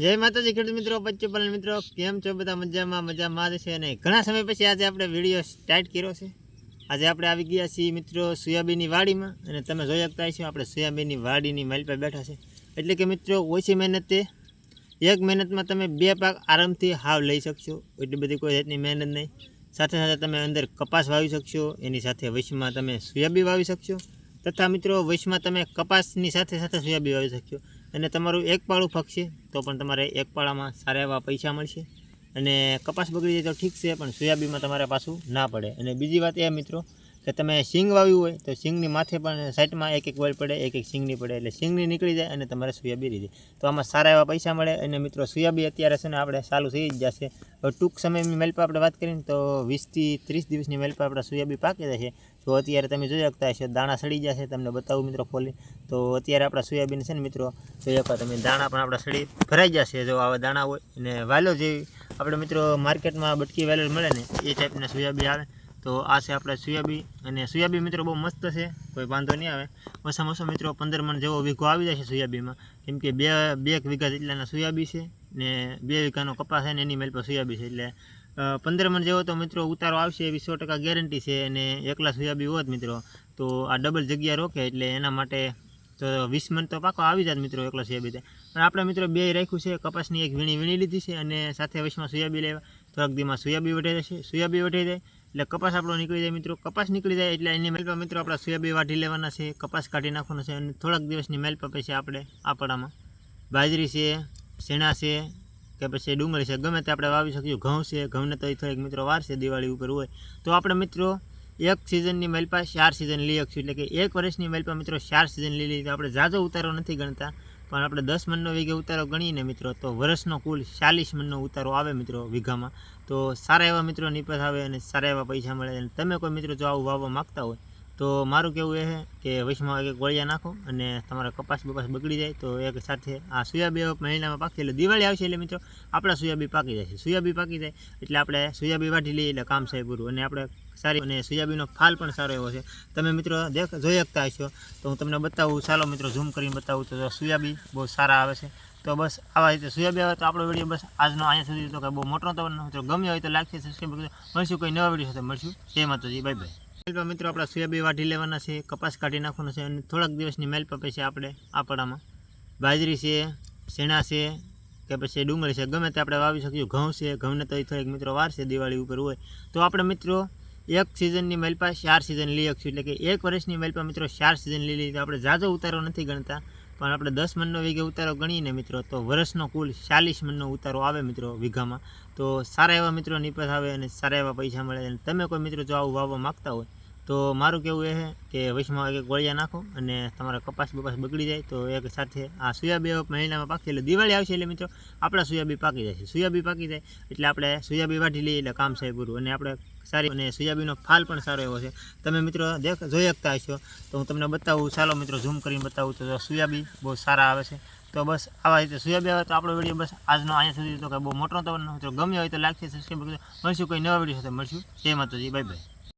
જય માતાજી, ખેડૂત મિત્રો, પચ્ચુપાલન મિત્રો, કેમ છો બધા? મજામાં મજામાં જ છે અને ઘણા સમય પછી આજે આપણે વીડિયો સ્ટાર્ટ કર્યો છે. આજે આપણે આવી ગયા છીએ મિત્રો સોયાબીનની વાડીમાં અને તમે જોઈ શકતા હશો, આપણે સોયાબીનની વાડીની માઇલ પર બેઠા છે. એટલે કે મિત્રો, ઓછી મહેનતે એક મહેનતમાં તમે બે પાક આરામથી હાવ લઈ શકશો. એટલી બધી કોઈ જાતની મહેનત નહીં. સાથે સાથે તમે અંદર કપાસ વાવી શકશો, એની સાથે વૈશમાં તમે સોયાબી વાવી શકશો. તથા મિત્રો વૈશમાં તમે કપાસની સાથે સાથે સોયાબી વાવી શકશો. અને તમારું એક પાળું ફકશે તો પણ તમારે એક પાળામાં સારા એવા પૈસા મળશે. અને કપાસ બગડી જાય તો ઠીક છે, પણ સોયાબીનમાં તમારે પાછું ના પડે. અને બીજી વાત એ, મિત્રો કે તમે સિંગ વાવ્યું હોય તો સિંગની માથે પણ સાઈડમાં એક એક વળ પડે, એક એક સિંગની પડે એટલે સિંગની નીકળી જાય અને તમારે સોયાબી રહી જાય તો આમાં સારા એવા પૈસા મળે અને મિત્રો સોયાબી અત્યારે છે ને આપણે ચાલુ થઈ જ જશે. ટૂંક સમયની મેલપા આપણે વાત કરીને તો વીસથી ત્રીસ દિવસની મેલપા આપણે સોયાબી પાકી જશે. તો અત્યારે તમે જોઈ શકતા હશો દાણા સડી જશે, તમને બતાવું મિત્રો ખોલી. તો અત્યારે આપણા સોયાબીન છે ને મિત્રો, જોઈ શકો તમે દાણા પણ આપણા સડી ભરાઈ જશે જો આવા દાણા હોય. અને વાલો જેવી આપણે મિત્રો માર્કેટમાં બટકી વેલર મળે ને એ ટાઈપના સોયાબી આવે. તો આ છે આપણે સોયાબી અને સોયાબી મિત્રો બહુ મસ્ત છે, કોઈ વાંધો નહીં આવે. ઓછામાં ઓછો મિત્રો પંદર મણ જેવો વીઘો આવી જાય છે સોયાબીમાં. કેમ કે બે બે વીઘા જેટલાના સોયાબી છે ને બે વીઘાનો કપાસ છે ને એની મેલ પર સોયાબી છે. એટલે પંદર મણ જેવો તો મિત્રો ઉતારો આવશે, એવી સો ટકા ગેરંટી છે અને એકલા સોયાબી હોત મિત્રો, તો આ ડબલ જગ્યા રોકે એટલે એના માટે તો વીસ મણ તો પાકો આવી જાય મિત્રો એકલા સોયાબી પણ આપણે મિત્રો બે રાખ્યું છે, કપાસની એક વીણી વીણી લીધી છે અને સાથે વચમાં સોયાબી લેવા થોડાક દીમાં સોયાબી વઢાઈ જશે. સોયાબી વઢાઈ જાય એટલે કપાસ આપણો નીકળી જાય મિત્રો. કપાસ નીકળી જાય એટલે એની મેલ મિત્રો આપણે સોયાબી વાઢી લેવાના છે. કપાસ કાઢી નાખવાનો છે અને થોડાક દિવસની મેલ પર પછી આપણે આપણામાં બાજરી છે, શેણા છે કે પછી ડુંગળી છે. ગમે તે આપણે વાવી શકીએ. ઘઉં છે. ઘઉંને તો થોડીક મિત્રો વાર છે દિવાળી ઉપર હોય. તો આપણે મિત્રો એક સિઝનની મેલપા ચાર સિઝન લઈ શકીશું. એટલે કે એક વર્ષની મેલપા મિત્રો ચાર સિઝન લઈ તો આપણે ઝાઝો ઉતારો નથી ગણતા. પણ આપણે દસ મનનો વીઘે ઉતારો ગણીએ મિત્રો, તો વર્ષનો કુલ ચાલીસ મનનો ઉતારો આવે મિત્રો વીઘામાં. તો સારા એવા મિત્રો નિપજ આવે અને સારા એવા પૈસા મળે. અને તમે કોઈ મિત્રો જો આવું વાવવા માગતા હોય તો મારું કેવું એ છે કે વૈશમાં એક ગોળિયા નાખો અને તમારા કપાસ બપાસ બગડી જાય તો એક સાથે આ સોયાબી મહિનામાં પાકશે એટલે દિવાળી આવશે એટલે મિત્રો, આપણા સોયાબી પાકી છે. સોયાબી પાકી જાય એટલે આપણે સોયાબી વાઢી લઈએ એટલે કામ સાહેબ પૂરું. અને આપણે સારી અને સોયાબીનો ફાલ પણ સારો એવો છે. તમે મિત્રો દેખ, જોઈ શકતા હશો. તો હું તમને બતાવું, ચાલો મિત્રો ઝૂમ કરીને બતાવું તો સોયાબી બહુ સારા આવે છે. તો બસ આવા રીતે સોયાબી આવે તો આપણો વીડિયો બસ આજનો અહીંયા સુધી તો કે બહુ મોટો તો ગમ્યો હોય તો લાગશે છે સબસ્ક્રાઈબ કરજો મળશું કોઈ નવા વીડિયો સાથે. મળશું. જય માતાજી. Bye by. મેલ મિત્રો આપણા સોયાબી વાઢી લેવાના છે, કપાસ કાઢી નાખવાનો છે અને થોડાક દિવસની મેલ પપે પછી આપણે આપણામાં બાજરી છે, શેણા છે કે પછી ડુંગળી છે. ગમે તે આપણે વાવી શકીએ. ઘઉં છે, ઘઉંને તો થોડીક મિત્રો વાર છે દિવાળી ઉપર હોય. તો આપણે મિત્રો એક સિઝનની મેલપા ચાર સિઝન લઈ શકશું. એટલે કે એક વર્ષની મેલપા મિત્રો ચાર સિઝન લઈ તો આપણે ઝાઝો ઉતારો નથી ગણતા. પણ આપણે દસ મનનો વીઘે ઉતારો ગણીએ ને મિત્રો, તો વર્ષનો કુલ ચાલીસ મનનો ઉતારો આવે મિત્રો વીઘામાં. તો સારા એવા મિત્રો નિપજ આવે અને સારા એવા પૈસા મળે. અને તમે કોઈ મિત્રો જો આવું વાવવા માગતા હોય તો મારું કેવું એ છે કે વૈશ્વમાં એક ગોળિયા નાખો અને તમારા કપાસ બપાસ બગડી જાય તો એક સાથે આ સોયાબી મહિનામાં પાકશે એટલે દિવાળી આવશે એટલે મિત્રો, આપણા સોયાબી પાકી છે. સોયાબી પાકી જાય એટલે આપણે સોયાબી વાઢી લઈએ એટલે કામ સાહેબ પૂરું. અને આપણે સારી અને સોયાબીનો ફાલ પણ સારો એવો છે. તમે મિત્રો દેખ, જોઈ શકતા હશો. તો હું તમને બતાવું, ચાલો મિત્રો ઝૂમ કરીને બતાવું તો સોયાબી બહુ સારા આવે છે. તો બસ આવા રીતે સોયાબી આવે તો આપણો વીડિયો બસ આજનો અહીંયા સુધી તો કે બહુ મોટો તો ગમ્યો હોય તો લાગશે સબસ્ક્રાઈબ કરજો મળશું કોઈ નવા વીડિયો સાથે. મળશું. જય માતાજી. Bye bye.